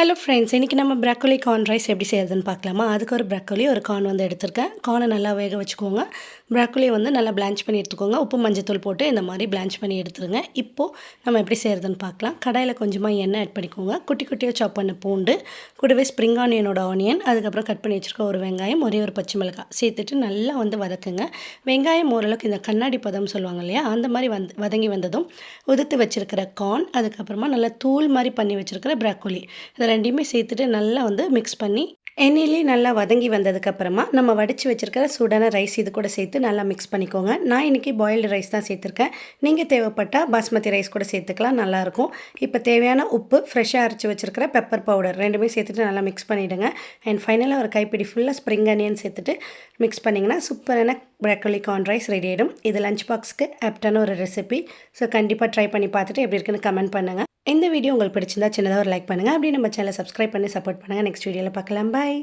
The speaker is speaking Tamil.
ஹலோ ஃப்ரெண்ட்ஸ் இன்றைக்கி நம்ம ப்ரக்கோலி கார்ன் ரைஸ் எப்படி செய்யறதுன்னு பார்க்கலாமா? அதுக்கு ஒரு ப்ரக்கோலி ஒரு கார்ன் வந்து எடுத்திருக்கேன். கார்னை நல்லா வேக வச்சுக்கோங்க. ப்ரக்கோலி வந்து நல்லா பிளான்ச் பண்ணி எடுத்துக்கோங்க. உப்பு மஞ்சத்தூள் போட்டு இந்த மாதிரி பிளான்ச் பண்ணி எடுத்துருங்க. இப்போது நம்ம எப்படி செய்கிறதுன்னு பார்க்கலாம். கடாயில் கொஞ்சமாக எண்ணெய் ஆட் பண்ணிக்கோங்க. குட்டி குட்டியாக சாப் பண்ண பூண்டு கூடவே ஸ்ப்ரிங் ஆனியனோட ஆனியன் அதுக்கப்புறம் கட் பண்ணி வச்சுருக்க ஒரு வெங்காயம் ஒரே ஒரு பச்சை மிளகாய் சேர்த்துட்டு நல்லா வந்து வதக்குங்க. வெங்காயம் ஓரளவுக்கு இந்த கண்ணாடி பதம் சொல்லுவாங்க இல்லையா? அந்த மாதிரி வந்து வதங்கி வந்ததும் உதுத்து வச்சுருக்கிற கார்ன் அதுக்கப்புறமா நல்லா தூள் மாதிரி பண்ணி வச்சுருக்கிற ப்ரக்கோலி இதை ரெண்டையுமே சேர்த்துட்டு நல்லா வந்து மிக்ஸ் பண்ணி எண்ணெயிலே நல்லா வதங்கி வந்ததுக்கப்புறமா நம்ம வடித்து வச்சுருக்கிற சூடான ரைஸ் இது கூட சேர்த்து நல்லா மிக்ஸ் பண்ணிக்கோங்க. நான் இன்றைக்கி பாயில்டு ரைஸ் தான் சேர்த்துருக்கேன். நீங்கள் தேவைப்பட்டால் பாஸ்மதி ரைஸ் கூட சேர்த்துக்கலாம் நல்லாயிருக்கும். இப்போ தேவையான உப்பு ஃப்ரெஷ்ஷாக அரைச்சி வச்சுருக்கிற பெப்பர் பவுடர் ரெண்டுமே சேர்த்துட்டு நல்லா மிக்ஸ் பண்ணிவிடுங்க அண்ட் ஃபைனலாக ஒரு கைப்பிடி ஃபுல்லாக ஸ்ப்ரிங் அனியன் சேர்த்துட்டு மிக்ஸ் பண்ணிங்கன்னா சூப்பரான ப்ரக்கோலி கார்ன் ரைஸ் ரெடி ஆகிடும் இது லஞ்ச் பாக்ஸ்க்கு ஆப்டான ஒரு ரெசிபி ஸோ கண்டிப்பாக ட்ரை பண்ணி பார்த்துட்டு எப்படி இருக்குன்னு கமெண்ட் பண்ணுங்கள் இந்த வீடியோ உங்களுக்கு பிடிச்சிருந்தா சின்னதாக ஒரு லைக் பண்ணுங்கள் அப்படியே நம்ம சேனலை சப்ஸ்கிரைப் பண்ணி சப்போர்ட் பண்ணுங்கள் நெக்ஸ்ட் வீடியோவில் பார்க்கலாம். பாய்